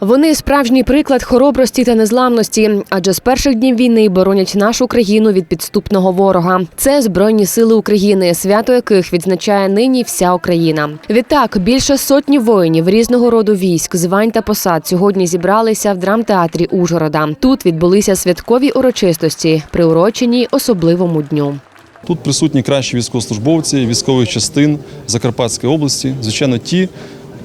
Вони справжній приклад хоробрості та незламності, адже з перших днів війни боронять нашу країну від підступного ворога. Це збройні сили України, свято яких відзначає нині вся Україна. Відтак більше сотні воїнів різного роду військ, звань та посад сьогодні зібралися в драмтеатрі Ужгорода. Тут відбулися святкові урочистості, приурочені особливому дню. Тут присутні кращі військовослужбовці військових частин Закарпатської області, звичайно, ті,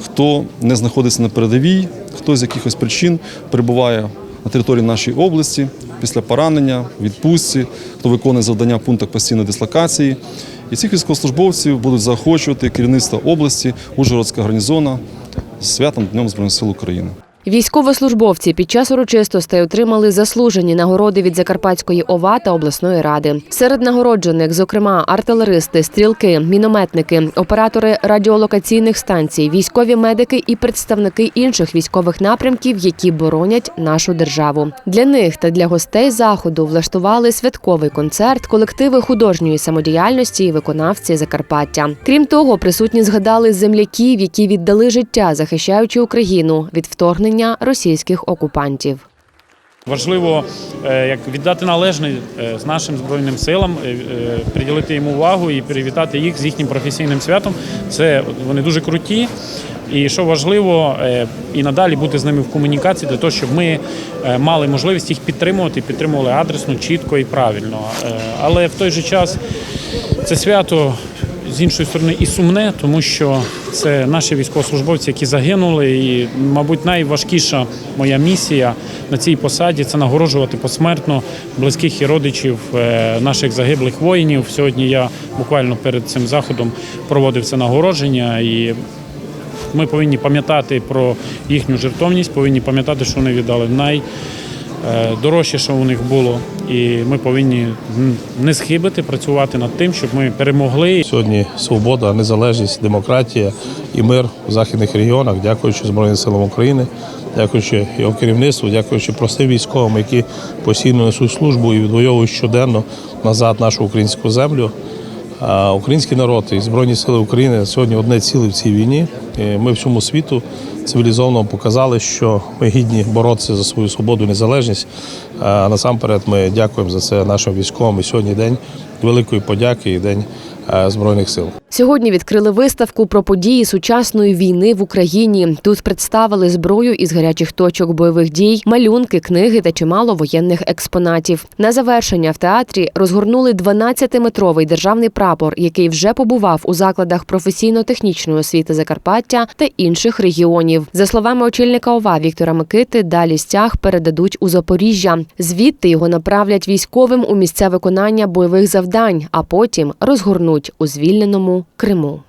хто не знаходиться на передовій, хто з якихось причин перебуває на території нашої області після поранення, відпустці, хто виконує завдання в пунктах постійної дислокації. І цих військовослужбовців будуть заохочувати керівництво області, Ужгородська гарнізона з святом Днем Збройних сил України. Військовослужбовці під час урочистостей отримали заслужені нагороди від Закарпатської ОВА та обласної ради. Серед нагороджених, зокрема, артилеристи, стрілки, мінометники, оператори радіолокаційних станцій, військові медики і представники інших військових напрямків, які боронять нашу державу. Для них та для гостей заходу влаштували святковий концерт, колективи художньої самодіяльності і виконавці Закарпаття. Крім того, присутні згадали земляків, які віддали життя, захищаючи Україну від вторгнення російських окупантів. Важливо е, як віддати належне з нашим збройним силам, е, е, приділити їм увагу і привітати їх з їхнім професійним святом. Це вони дуже круті. І що важливо, і надалі бути з ними в комунікації для того, щоб ми мали можливість їх підтримувати, підтримували адресно, чітко і правильно. Але в той же час це свято з іншої сторони і сумне, тому що це наші військовослужбовці, які загинули. І, мабуть, найважкіша моя місія на цій посаді це нагороджувати посмертно близьких і родичів е, наших загиблих воїнів. Сьогодні я буквально перед цим заходом проводив це нагородження і. Ми повинні пам'ятати про їхню жертовність, повинні пам'ятати, що вони віддали найдорожче, що у них було. І ми повинні не схибити, працювати над тим, щоб ми перемогли. Сьогодні свобода, незалежність, демократія і мир в західних регіонах, дякуючи Збройним силам України, дякуючи його керівництву, дякуючи простим військовим, які постійно несуть службу і відвоюють щоденно назад нашу українську землю. А Український народ і Збройні сили України сьогодні одне ціле в цій війні. Ми всьому світу цивілізовано показали, що ми гідні боротися за свою свободу і незалежність. А насамперед ми дякуємо за це нашим військовим. І сьогодні день великої подяки і день е, Збройних сил. Сьогодні відкрили виставку про події сучасної війни в Україні. Тут представили зброю із гарячих точок бойових дій, малюнки, книги та чимало воєнних експонатів. На завершення в театрі розгорнули 12-метровий державний прапор, який вже побував у закладах професійно-технічної освіти Закарпаття та інших регіонів. За словами очільника ОВА Віктора Микити, далі стяг передадуть у Запоріжжя. Звідти його направлять військовим у місце виконання бойових завдань, а потім розгорнуть у звільненому Криму.